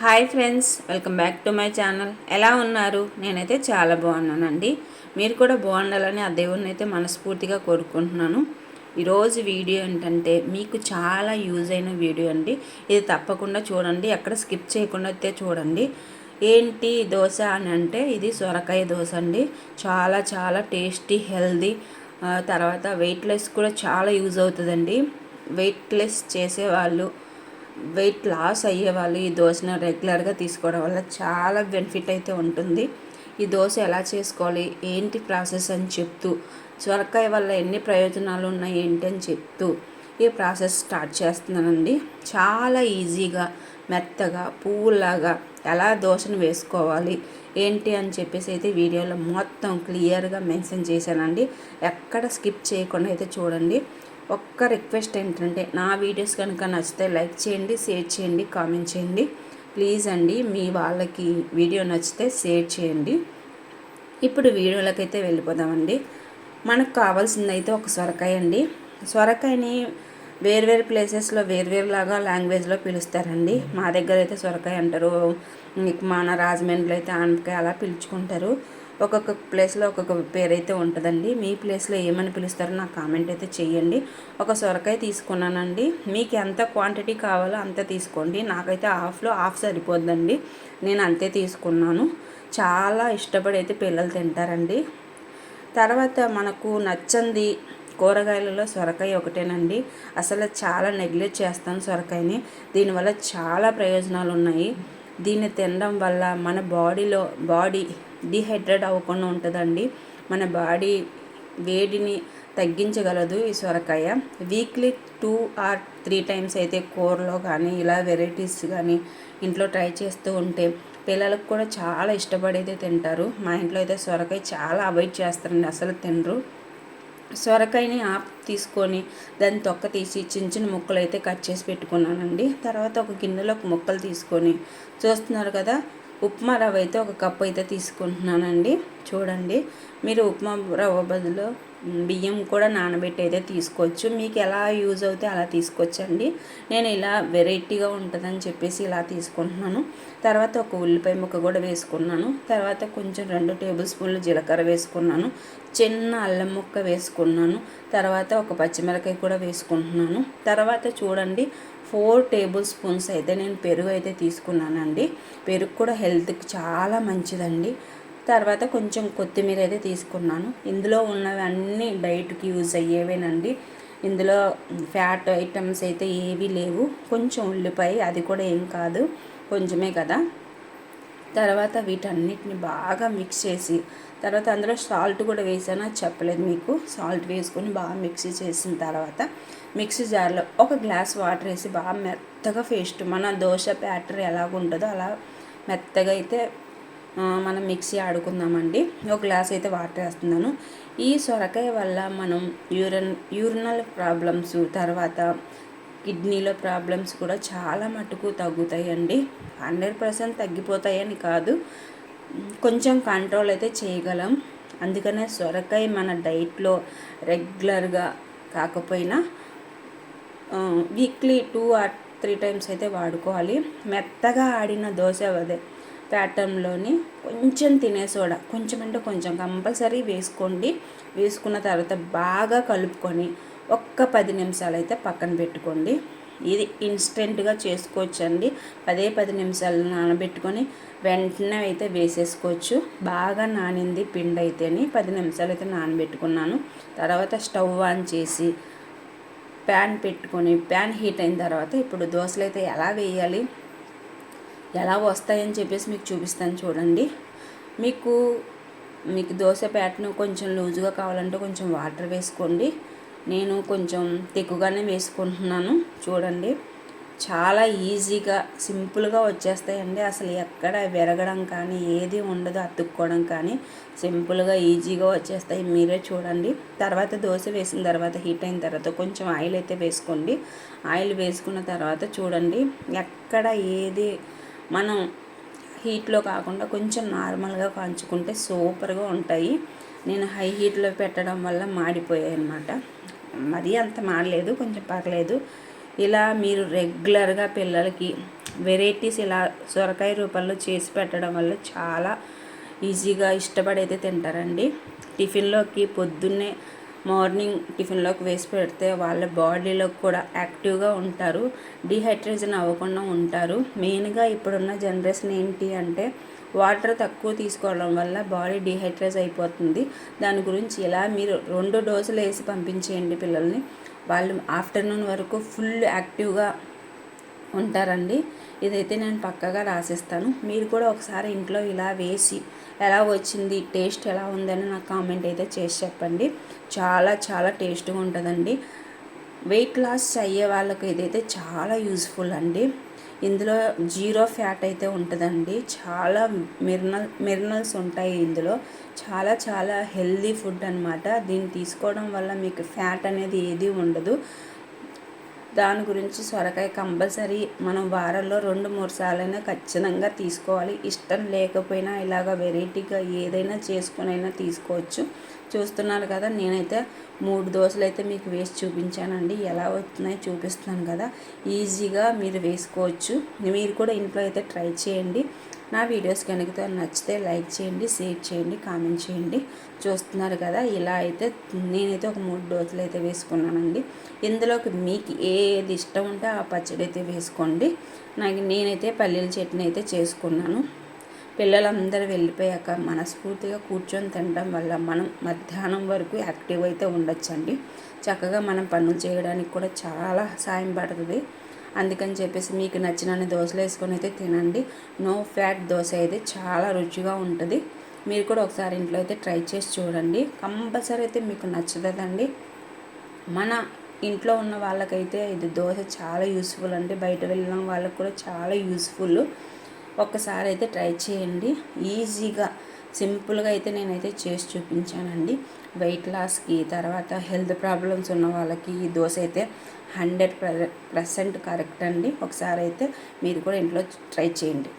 Hi friends welcome back to my channel. ఎలా ఉన్నారు? నేనైతే చాలా బాగున్నానండి. మీరు కూడా బాగుండాలని ఆ దేవుడిని అయితే మనస్ఫూర్తిగా కోరుకుంటున్నాను. ఈరోజు వీడియో ఏంటంటే మీకు చాలా యూజ్ అయిన వీడియో అండి. ఇది తప్పకుండా చూడండి ఎక్కడ స్కిప్ చేయకుండా అయితే చూడండి. ఏంటి దోశ అని అంటే ఇది సొరకాయ దోశ అండి. చాలా చాలా టేస్టీ హెల్దీ తర్వాత వెయిట్లెస్ కూడా చాలా యూజ్ అవుతుందండి. వెయిట్లెస్ చేసేవాళ్ళు వెయిట్ లాస్ అయ్యే వాళ్ళు ఈ దోశను రెగ్యులర్గా తీసుకోవడం వల్ల చాలా బెనిఫిట్ అయితే ఉంటుంది. ఈ దోశ ఎలా చేసుకోవాలి? ఏంటి ప్రాసెస్ అని చెప్తూ సొరకాయ వల్ల ఎన్ని ప్రయోజనాలు ఉన్నాయి ఏంటి అని చెప్తూ ఈ ప్రాసెస్ స్టార్ట్ చేస్తున్నానండి. చాలా ఈజీగా మెత్తగా పువ్వులాగా ఎలా దోశను వేసుకోవాలి ఏంటి అని చెప్పేసి అయితే వీడియోలో మొత్తం క్లియర్గా మెన్షన్ చేశానండి. ఎక్కడ స్కిప్ చేయకుండా అయితే చూడండి. ఒక్క రిక్వెస్ట్ ఏంటంటే నా వీడియోస్ కనుక నచ్చితే లైక్ చేయండి షేర్ చేయండి కామెంట్ చేయండి. ప్లీజ్ అండి మీ వాళ్ళకి వీడియో నచ్చితే షేర్ చేయండి. ఇప్పుడు వీడియోలకైతే వెళ్ళిపోదామండి. మనకు కావాల్సింది అయితే ఒక సొరకాయ అండి. సొరకాయని వేర్వేరు ప్లేసెస్లో వేర్వేరులాగా లాంగ్వేజ్లో పిలుస్తారండి. మా దగ్గర అయితే సొరకాయ అంటారు. మన రాజమండ్రిలో అయితే ఆనపకాయ అలా పిలుచుకుంటారు. ఒక్కొక్క ప్లేస్లో ఒక్కొక్క పేరు అయితే ఉంటుందండి. మీ ప్లేస్లో ఏమని పిలుస్తారో నాకు కామెంట్ అయితే చేయండి. ఒక సొరకాయ తీసుకున్నానండి. మీకు ఎంత క్వాంటిటీ కావాలో అంత తీసుకోండి. నాకైతే హాఫ్లో హాఫ్ సరిపోద్దండి. నేను అంతే తీసుకున్నాను. చాలా ఇష్టపడి అయితే పిల్లలు తింటారండి. తర్వాత మనకు నచ్చంది కూరగాయలలో సొరకాయ ఒకటేనండి. అసలు చాలా నెగ్లెక్ట్ చేస్తాను సొరకాయని. దీనివల్ల చాలా ప్రయోజనాలు ఉన్నాయి దీన్ని తినడం వల్ల మన బాడీలో బాడీ డిహైడ్రేట్ అవ్వకుండా ఉంటుందండి. మన బాడీ వేడిని తగ్గించగలదు ఈ సొరకాయ. Weekly two or three times అయితే కూరలో కానీ ఇలా వెరైటీస్ కానీ ఇంట్లో ట్రై చేస్తూ ఉంటే పిల్లలకు కూడా చాలా ఇష్టపడైతే తింటారు. మా ఇంట్లో అయితే సొరకాయ చాలా అవాయిడ్ చేస్తారండి అసలు తినరు. సొరకాయని ఆప్ తీసుకొని దాన్ని తొక్క తీసి చిన్న చిన్న ముక్కలు అయితే కట్ చేసి పెట్టుకున్నానండి. తర్వాత ఒక గిన్నెలో ఒక ముక్కలు తీసుకొని చూస్తున్నారు కదా ఉప్మా రవ్వ అయితే ఒక కప్పు అయితే తీసుకుంటున్నానండి. చూడండి. మీరు ఉప్మా రవ్వ బదులు బియ్యం కూడా నానబెట్టి అయితే తీసుకోవచ్చు. మీకు ఎలా యూజ్ అవుతే అలా తీసుకోవచ్చండి నేను ఇలా వెరైటీగా ఉంటుందని చెప్పేసి ఇలా తీసుకుంటున్నాను. తర్వాత ఒక ఉల్లిపాయ ముక్క కూడా వేసుకున్నాను. తర్వాత కొంచెం రెండు టేబుల్ స్పూన్లు జీలకర్ర వేసుకున్నాను. చిన్న అల్లం ముక్క వేసుకున్నాను. తర్వాత ఒక పచ్చిమిరకాయ కూడా వేసుకుంటున్నాను. తర్వాత చూడండి. ఫోర్ టేబుల్ స్పూన్స్ అయితే నేను పెరుగు అయితే తీసుకున్నానండి. పెరుగు కూడా హెల్త్కి చాలా మంచిదండి. తర్వాత కొంచెం కొత్తిమీర అయితే తీసుకున్నాను. ఇందులో ఉన్నవన్నీ డైట్కి యూజ్ అయ్యేవేనండి. ఇందులో ఫ్యాట్ ఐటమ్స్ అయితే ఏవీ లేవు. కొంచెం ఉల్లిపాయ అది కూడా ఏం కాదు. కొంచెమే కదా. తర్వాత వీటన్నిటిని బాగా మిక్స్ చేసి తర్వాత అందులో సాల్ట్ కూడా వేసాను. చెప్పలేదు మీకు. సాల్ట్ వేసుకొని బాగా మిక్సీ చేసిన తర్వాత మిక్సీ జార్లో ఒక గ్లాస్ వాటర్ వేసి బాగా మెత్తగా పేస్ట్ మన దోశ ప్యాటర్ ఎలాగ ఉంటుందో అలా మెత్తగా అయితే మనం మిక్సీ ఆడుకుందామండి. ఒక గ్లాస్ అయితే వాటర్ వేస్తున్నాను. ఈ సొరకాయ వల్ల మనం యూరిన్ యూరినల్ ప్రాబ్లమ్స్ తర్వాత కిడ్నీలో ప్రాబ్లమ్స్ కూడా చాలా మటుకు తగ్గుతాయండి. హండ్రెడ్ పర్సెంట్ తగ్గిపోతాయని కాదు. కొంచెం కంట్రోల్ అయితే చేయగలం. అందుకనే సొరకాయ మన డైట్లో రెగ్యులర్గా కాకపోయినా weekly two or three times అయితే వాడుకోవాలి. మెత్తగా ఆడిన దోశ అదే ప్యాటర్న్లోని కొంచెం తినే సోడా కొంచెం అంటే కొంచెం కంపల్సరీ వేసుకోండి. వేసుకున్న తర్వాత బాగా కలుపుకొని ఒక్క పది నిమిషాలు అయితే పక్కన పెట్టుకోండి. ఇది ఇన్స్టెంట్గా చేసుకోవచ్చు అండి పదే పది నిమిషాలు నానబెట్టుకొని వెంటనే అయితే వేసేసుకోవచ్చు. బాగా నానింది పిండి అయితేని పది నిమిషాలు అయితే నానబెట్టుకున్నాను. తర్వాత స్టవ్ ఆన్ చేసి ప్యాన్ పెట్టుకొని ప్యాన్ హీట్ అయిన తర్వాత ఇప్పుడు దోశలు అయితే ఎలా వేయాలి? ఎలా వస్తాయని చెప్పేసి మీకు చూపిస్తాను చూడండి. మీకు మీకు దోశ ప్యాట్ను కొంచెం లూజుగా కావాలంటే కొంచెం వాటర్ వేసుకోండి. నేను కొంచెం తెక్కుగానే వేసుకుంటున్నాను. చూడండి. చాలా ఈజీగా సింపుల్గా వచ్చేస్తాయండి. అసలు ఎక్కడ విరగడం కానీ ఏది ఉండదు అతుక్కోవడం కానీ. సింపుల్గా ఈజీగా వచ్చేస్తాయి. మీరే చూడండి. తర్వాత దోశ వేసిన తర్వాత హీట్ అయిన తర్వాత కొంచెం ఆయిల్ అయితే వేసుకోండి. ఆయిల్ వేసుకున్న తర్వాత చూడండి. ఎక్కడ ఏది మనం హీట్లో కాకుండా కొంచెం నార్మల్గా కాంచుకుంటే సూపర్గా ఉంటాయి. నేను హై హీట్లో పెట్టడం వల్ల మాడిపోయాయి అనమాట మరీ అంత మాడలేదు కొంచెం పర్లేదు. ఇలా మీరు రెగ్యులర్గా పిల్లలకి వెరైటీస్ ఇలా సొరకాయ రూపంలో చేసి పెట్టడం వల్ల చాలా ఈజీగా ఇష్టపడి అయితే తింటారండి. టిఫిన్లోకి పొద్దున్నే మార్నింగ్ టిఫిన్లోకి వేసి పెడితే వాళ్ళ బాడీలో కూడా యాక్టివ్గా ఉంటారు డిహైడ్రేషన్ అవ్వకుండా ఉంటారు. మెయిన్గా ఇప్పుడున్న జనరేషన్ ఏంటి అంటే వాటర్ తక్కువ తీసుకోవడం వల్ల బాడీ డిహైడ్రేట్ అయిపోతుంది. దాని గురించి ఇలా మీరు రెండు డోసులు వేసి పంపించేయండి పిల్లల్ని. వాళ్ళు ఆఫ్టర్నూన్ వరకు ఫుల్ యాక్టివ్గా ఉంటారండి. ఇదైతే నేను పక్కగా రాసిస్తాను. మీరు కూడా ఒకసారి ఇంట్లో ఇలా వేసి ఎలా వచ్చింది టేస్ట్ ఎలా ఉందని నాకు కామెంట్ అయితే చేసి చెప్పండి. చాలా చాలా టేస్ట్గా ఉంటుందండి. వెయిట్ లాస్ అయ్యే వాళ్ళకి ఇదైతే చాలా యూస్ఫుల్ అండి. ఇందులో జీరో ఫ్యాట్ అయితే ఉంటుందండి. చాలా మిర్నల్ మిర్నల్స్ ఉంటాయి ఇందులో. చాలా చాలా హెల్దీ ఫుడ్ అనమాట దీన్ని తీసుకోవడం వల్ల మీకు ఫ్యాట్ అనేది ఏది ఉండదు. దాని గురించి సొరకాయ కంపల్సరీ మనం వారంలో రెండు మూడు సార్లైనా ఖచ్చితంగా తీసుకోవాలి. ఇష్టం లేకపోయినా ఇలాగ వెరైటీగా ఏదైనా చేసుకునైనా తీసుకోవచ్చు. చూస్తున్నారు కదా నేనైతే మూడు దోశలు అయితే మీకు వేసి చూపించానండి. ఎలా వస్తున్నాయో చూపిస్తున్నాను కదా. ఈజీగా మీరు వేసుకోవచ్చు. మీరు కూడా ఇంట్లో అయితే ట్రై చేయండి. నా వీడియోస్ కనుక నచ్చితే లైక్ చేయండి షేర్ చేయండి కామెంట్ చేయండి. చూస్తున్నారు కదా ఇలా అయితే నేనైతే ఒక మూడు డోసులు అయితే వేసుకున్నానండి. ఇందులోకి మీకు ఏది ఇష్టం ఉంటే ఆ పచ్చడి అయితే వేసుకోండి. నాకు నేనైతే పల్లీల చట్నీ అయితే చేసుకున్నాను. పిల్లలందరూ వెళ్ళిపోయాక మనస్ఫూర్తిగా కూర్చొని తినడం వల్ల మనం మధ్యాహ్నం వరకు యాక్టివ్ అయితే ఉండొచ్చండి. చక్కగా మనం పనులు చేయడానికి కూడా చాలా సాయం పడుతుంది. అందుకని చెప్పేసి మీకు నచ్చిన దోశలు వేసుకొని అయితే తినండి. నో ఫ్యాట్ దోశ అయితే చాలా రుచిగా ఉంటుంది. మీరు కూడా ఒకసారి ఇంట్లో అయితే ట్రై చేసి చూడండి. కంపల్సరీ అయితే మీకు నచ్చుతుందండి మన ఇంట్లో ఉన్న వాళ్ళకైతే ఇది దోశ చాలా యూస్ఫుల్ అండి. బయట వెళ్ళిన వాళ్ళకి కూడా చాలా యూస్ఫుల్. ఒక్కసారి అయితే ట్రై చేయండి. ఈజీగా సింపుల్గా అయితే నేనైతే చేసి చూపించానండి. వెయిట్ లాస్కి తర్వాత హెల్త్ ప్రాబ్లమ్స్ ఉన్న వాళ్ళకి ఈ దోశ అయితే హండ్రెడ్ పర్సెంట్ కరెక్ట్ అండి. ఒకసారి అయితే మీరు కూడా ఇంట్లో ట్రై చేయండి.